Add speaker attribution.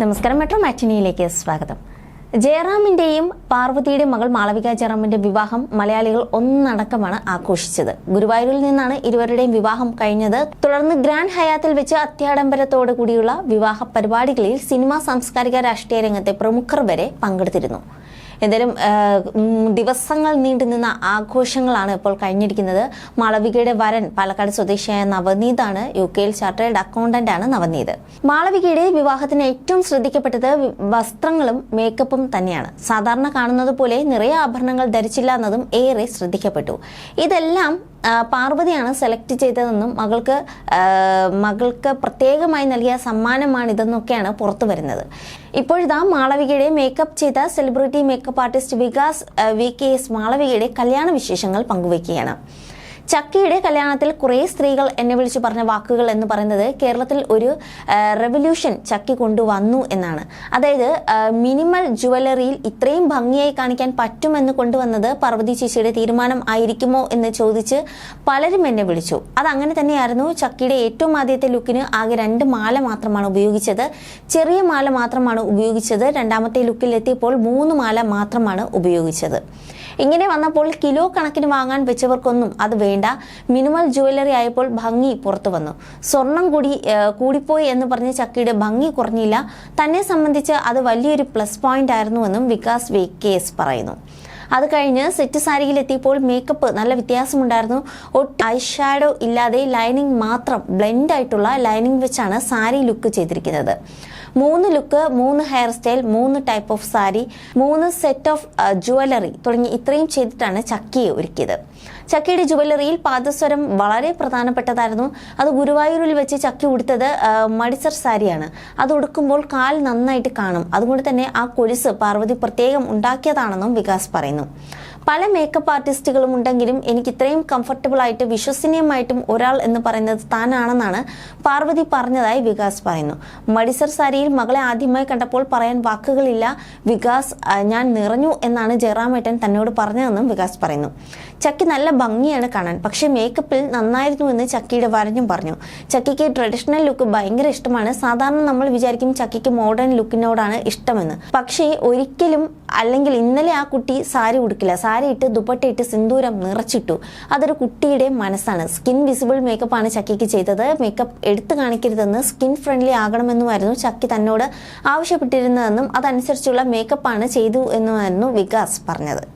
Speaker 1: നമസ്കാരം. മെട്രോ മാറ്റിനിയിലേക്ക് സ്വാഗതം. ജയറാമിന്റെയും പാർവതിയുടെയും മകൾ മാളവിക ജയറാമിന്റെ വിവാഹം മലയാളികൾ ഒന്നടക്കമാണ് ആഘോഷിച്ചത്. ഗുരുവായൂരിൽ നിന്നാണ് ഇരുവരുടെയും വിവാഹം കഴിഞ്ഞത്. തുടർന്ന് ഗ്രാൻഡ് ഹയാത്തിൽ വെച്ച് അത്യാഡംബരത്തോടു കൂടിയുള്ള വിവാഹ പരിപാടികളിൽ സിനിമാ സാംസ്കാരിക രാഷ്ട്രീയ രംഗത്തെ പ്രമുഖർ വരെ പങ്കെടുത്തിരുന്നു. എന്തായാലും ദിവസങ്ങൾ നീണ്ടു ദിവസങ്ങൾ നീണ്ടുനിന്ന ആഘോഷങ്ങളാണ് ഇപ്പോൾ കഴിഞ്ഞിരിക്കുന്നത്. മാളവികയുടെ വരൻ പാലക്കാട് സ്വദേശിയായ നവനീതാണ് യു കെയിൽ ചാർട്ടേഡ് അക്കൗണ്ടന്റ് ആണ് നവനീത്. മാളവികയുടെ വിവാഹത്തിന് ഏറ്റവും ശ്രദ്ധിക്കപ്പെട്ടത് വസ്ത്രങ്ങളും മേക്കപ്പും തന്നെയാണ്. സാധാരണ കാണുന്നത് പോലെ നിറയെ ആഭരണങ്ങൾ ധരിച്ചില്ല എന്നതും ഏറെ ശ്രദ്ധിക്കപ്പെട്ടു. ഇതെല്ലാം പാർവതിയാണ് സെലക്ട് ചെയ്തതെന്നും മകൾക്ക് മകൾക്ക് പ്രത്യേകമായി നൽകിയ സമ്മാനമാണിതെന്നൊക്കെയാണ് പുറത്തു വരുന്നത്. ഇപ്പോഴിതാ മാളവികയുടെ മേക്കപ്പ് ചെയ്ത celebrity makeup artist Vikas V K S മാളവികയുടെ കല്യാണ വിശേഷങ്ങൾ പങ്കുവയ്ക്കുകയാണ്. ചക്കിയുടെ കല്യാണത്തിൽ കുറേ സ്ത്രീകൾ എന്നെ വിളിച്ചു പറഞ്ഞ വാക്കുകൾ എന്ന് പറയുന്നത് കേരളത്തിൽ ഒരു റെവല്യൂഷൻ ചക്കി കൊണ്ടുവന്നു എന്നാണ്. അതായത് മിനിമൽ ജുവലറിയിൽ ഇത്രയും ഭംഗിയായി കാണിക്കാൻ പറ്റുമെന്ന് കൊണ്ടുവന്നത് പാർവതി ചേച്ചിയുടെ തീരുമാനം ആയിരിക്കുമോ എന്ന് ചോദിച്ച് പലരും എന്നെ വിളിച്ചു. അത് അങ്ങനെ തന്നെയായിരുന്നു ചക്കിയുടെ ഏറ്റവും ആദ്യത്തെ ലുക്കിന് ആകെ രണ്ട് മാല മാത്രമാണ് ഉപയോഗിച്ചത്. ചെറിയ മാല മാത്രമാണ് ഉപയോഗിച്ചത്. രണ്ടാമത്തെ ലുക്കിൽ എത്തിയപ്പോൾ മൂന്ന് മാല മാത്രമാണ് ഉപയോഗിച്ചത്. ഇങ്ങനെ വന്നപ്പോൾ കിലോ കണക്കിന് വാങ്ങാൻ വെച്ചവർക്കൊന്നും അത് വേണ്ട. മിനിമൽ ജുവലറി ആയപ്പോൾ ഭംഗി പുറത്തു വന്നു. സ്വർണം കൂടി കൂടിപ്പോയി എന്ന് പറഞ്ഞ ചക്കിയുടെ ഭംഗി കുറഞ്ഞില്ല. തന്നെ സംബന്ധിച്ച് അത് വലിയൊരു പ്ലസ് പോയിന്റ് ആയിരുന്നുവെന്നും വികാസ് വി കേസ് പറയുന്നു. അത് കഴിഞ്ഞ് സെറ്റ് സാരിയിൽ എത്തിയപ്പോൾ മേക്കപ്പ് നല്ല വ്യത്യാസമുണ്ടായിരുന്നു. ഒട്ടും ഐ ഷാഡോ ഇല്ലാതെ ലൈനിങ് മാത്രം ബ്ലെൻഡ് ആയിട്ടുള്ള ലൈനിങ് വെച്ചാണ് സാരി ലുക്ക് ചെയ്തിരിക്കുന്നത്. മൂന്ന് ലുക്ക് മൂന്ന് ഹെയർ സ്റ്റൈൽ മൂന്ന് ടൈപ്പ് ഓഫ് സാരി മൂന്ന് സെറ്റ് ഓഫ് ജുവലറി തുടങ്ങി ഇത്രയും ചെയ്തിട്ടാണ് ചക്കിയെ ഒരുക്കിയത്. ചക്കിയുടെ ജുവലറിയിൽ പാദസ്വരം വളരെ പ്രധാനപ്പെട്ടതായിരുന്നു. അത് ഗുരുവായൂരിൽ വെച്ച് ചക്കി ഉടുത്തത് മടിസർ സാരിയാണ്. അത് ഉടുക്കുമ്പോൾ കാൽ നന്നായിട്ട് കാണും. അതുകൊണ്ട് തന്നെ ആ കൊലുസ് പാർവതി പ്രത്യേകം ഉണ്ടാക്കിയതാണെന്നും വികാസ് പറയുന്നു. പല മേക്കപ്പ് ആർട്ടിസ്റ്റുകളും ഉണ്ടെങ്കിലും എനിക്ക് ഇത്രയും കംഫർട്ടബിൾ ആയിട്ട് വിശ്വസനീയമായിട്ടും ഒരാൾ എന്ന് പറയുന്നത് താനാണെന്നാണ് പാർവതി പറഞ്ഞതായി വികാസ് പറയുന്നു. മടിസർ സാരിയിൽ മകളെ ആദ്യമായി കണ്ടപ്പോൾ പറയാൻ വാക്കുകളില്ല. വികാസ് ഞാൻ നിറഞ്ഞു എന്നാണ് ജയറാമേട്ടൻ തന്നോട് പറഞ്ഞതെന്നും വികാസ് പറയുന്നു. ചക്കി നല്ല ഭംഗിയാണ് കാണാൻ പക്ഷേ മേക്കപ്പിൽ നന്നായിരുന്നു എന്ന് ചക്കിയുടെ വരഞ്ഞും പറഞ്ഞു. ചക്കിക്ക് ട്രഡീഷണൽ ലുക്ക് ഭയങ്കര ഇഷ്ടമാണ്. സാധാരണ നമ്മൾ വിചാരിക്കും ചക്കിക്ക് മോഡേൺ ലുക്കിനോടാണ് ഇഷ്ടമെന്ന്. പക്ഷേ ഒരിക്കലും അല്ലെങ്കിൽ ഇന്നലെ ആ കുട്ടി സാരി ഉടുക്കില്ല. സാരി ഇട്ട് ദുപ്പട്ട ഇട്ട് സിന്ദൂരം നിറച്ചിട്ടു. അതൊരു കുട്ടിയുടെ മനസ്സാണ്. സ്കിൻ വിസിബിൾ മേക്കപ്പ് ആണ് ചക്കിക്ക് ചെയ്തത്. മേക്കപ്പ് എടുത്തു കാണിക്കരുതെന്ന് സ്കിൻ ഫ്രണ്ട്ലി ആകണമെന്നുമായിരുന്നു ചക്കി തന്നോട് ആവശ്യപ്പെട്ടിരുന്നതെന്നും അതനുസരിച്ചുള്ള മേക്കപ്പാണ് ചെയ്തു എന്നുമായിരുന്നു വികാസ് പറഞ്ഞത്.